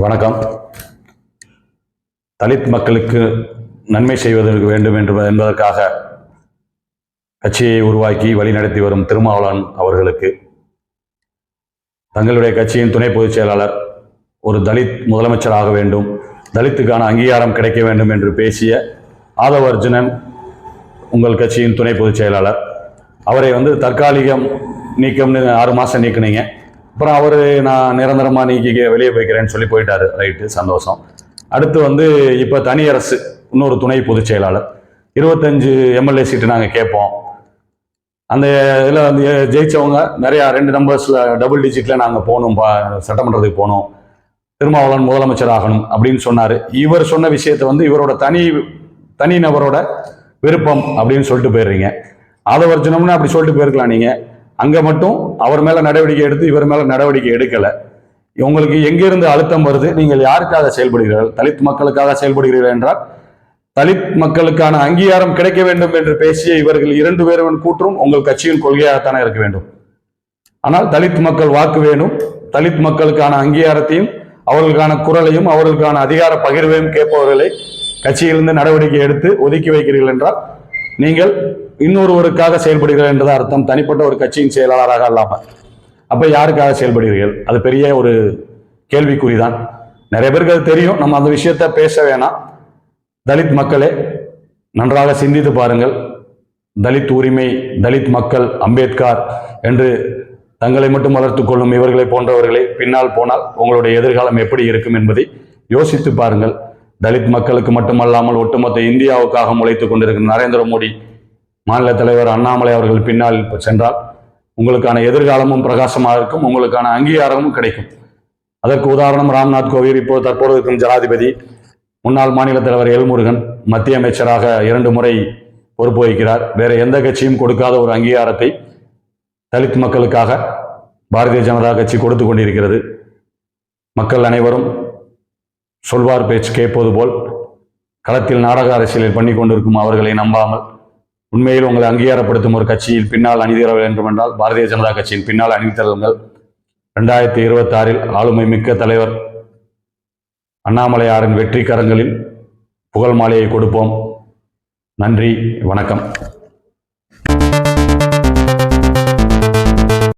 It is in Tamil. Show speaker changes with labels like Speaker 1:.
Speaker 1: வணக்கம். தலித் மக்களுக்கு நன்மை செய்வதற்கு வேண்டும் என்று என்பதற்காக கட்சியை உருவாக்கி வழிநடத்தி வரும் திருமாவளவன் அவர்களுக்கு தங்களுடைய கட்சியின் துணை பொதுச் செயலாளர் ஒரு தலித் முதலமைச்சராக வேண்டும் தலித்துக்கான அங்கீகாரம் கிடைக்க வேண்டும் என்று பேசிய ஆதவ அர்ஜுனன் உங்கள் கட்சியின் துணை பொதுச் செயலாளர். அவரை வந்து தற்காலிகம் நீக்கம்னு ஆறு மாதம் நீக்கினீங்க. அப்புறம் அவர் நான் நிரந்தரமாக நீக்கி வெளியே போய்க்கிறேன்னு சொல்லி போயிட்டாரு. ரைட்டு சந்தோஷம். அடுத்து வந்து இப்போ தனி அரசு இன்னொரு துணை பொதுச் செயலாளர். இருபத்தஞ்சு எம்எல்ஏ சீட்டு நாங்கள் கேட்போம். அந்த இதில் வந்து ஜெயிச்சவங்க நிறையா ரெண்டு நம்பர்ஸில் டபுள் டிஜிட்டில் நாங்கள் போகணும் பா சட்டமன்றத்துக்கு போகணும். திருமாவளவன் முதலமைச்சர் ஆகணும் அப்படின்னு சொன்னார். இவர் சொன்ன விஷயத்தை வந்து இவரோட தனி தனி நபரோட விருப்பம் அப்படின்னு சொல்லிட்டு போயிடுறீங்க. அதை ஆதவர்ஜனம்னு அப்படி சொல்லிட்டு போயிருக்கலாம் நீங்கள் அங்கே மட்டும் அவர் மேலே நடவடிக்கை எடுத்து இவர் மேலே நடவடிக்கை எடுக்கலை. உங்களுக்கு எங்கிருந்து அழுத்தம் வருது? நீங்கள் யாருக்காக செயல்படுகிறீர்கள்? தலித் மக்களுக்காக செயல்படுகிறீர்கள் என்றால் தலித் மக்களுக்கான அங்கீகாரம் கிடைக்க வேண்டும் என்று பேசிய இவர்கள் இரண்டு பேரும் கூற்றும் உங்கள் கட்சியின் கொள்கையாகத்தானே இருக்க வேண்டும். ஆனால் தலித் மக்கள் வாக்கு வேணும். தலித் மக்களுக்கான அங்கீகாரத்தையும் அவர்களுக்கான குரலையும் அவர்களுக்கான அதிகார பகிர்வையும் கேட்பவர்களை கட்சியிலிருந்து நடவடிக்கை எடுத்து ஒதுக்கி வைக்கிறீர்கள் என்றால் நீங்கள் இன்னொருவருக்காக செயல்படுகிறீர்கள் என்றது அர்த்தம். தனிப்பட்ட ஒரு கட்சியின் செயலாளராக அல்லாமல் அப்போ யாருக்காக செயல்படுகிறீர்கள்? அது பெரிய ஒரு கேள்விக்குறி தான் நிறைய பேருக்கு அது தெரியும். நம்ம அந்த விஷயத்த பேச வேணாம். தலித் மக்களே நன்றாக சிந்தித்து பாருங்கள். தலித் உரிமை தலித் மக்கள் அம்பேத்கர் என்று தங்களை மட்டும் வளர்த்து கொள்ளும் இவர்களை போன்றவர்களை பின்னால் போனால் உங்களுடைய எதிர்காலம் எப்படி இருக்கும் என்பதை யோசித்து பாருங்கள். தலித் மக்களுக்கு மட்டுமல்லாமல் ஒட்டுமொத்த இந்தியாவுக்காக முளைத்து கொண்டிருக்கிற நரேந்திர மோடி மாநில தலைவர் அண்ணாமலை அவர்கள் பின்னால் சென்றால் உங்களுக்கான எதிர்காலமும் பிரகாசமாக இருக்கும் உங்களுக்கான அங்கீகாரமும் கிடைக்கும். அதற்கு உதாரணம் ராம்நாத் கோவிந்த். இப்போது தற்போது இருக்கும் ஜனாதிபதி முன்னாள் மாநில தலைவர் எல்முருகன் மத்திய அமைச்சராக இரண்டு முறை பொறுப்பு வகிக்கிறார். வேற எந்த கட்சியும் கொடுக்காத ஒரு அங்கீகாரத்தை தலித் மக்களுக்காக பாரதிய ஜனதா கட்சி கொடுத்து கொண்டிருக்கிறது. மக்கள் அனைவரும் சொல்வார் பேச்சு கேட்பது போல் களத்தில் நாடக அரசியலில் பண்ணி கொண்டிருக்கும் அவர்களை நம்பாமல் உண்மையில் உங்களை அங்கீகாரப்படுத்தும் ஒரு கட்சியில் பின்னால் அணிதிர வேண்டும் என்றால் பாரதிய ஜனதா கட்சியின் பின்னால் அணிதிரளுங்கள் ரெண்டாயிரத்தி இருபத்தி ஆறில் ஆளுமை மிக்க தலைவர் அண்ணாமலையாரின் வெற்றி கரங்களில் புகழ் மாலையை கொடுப்போம். நன்றி வணக்கம்.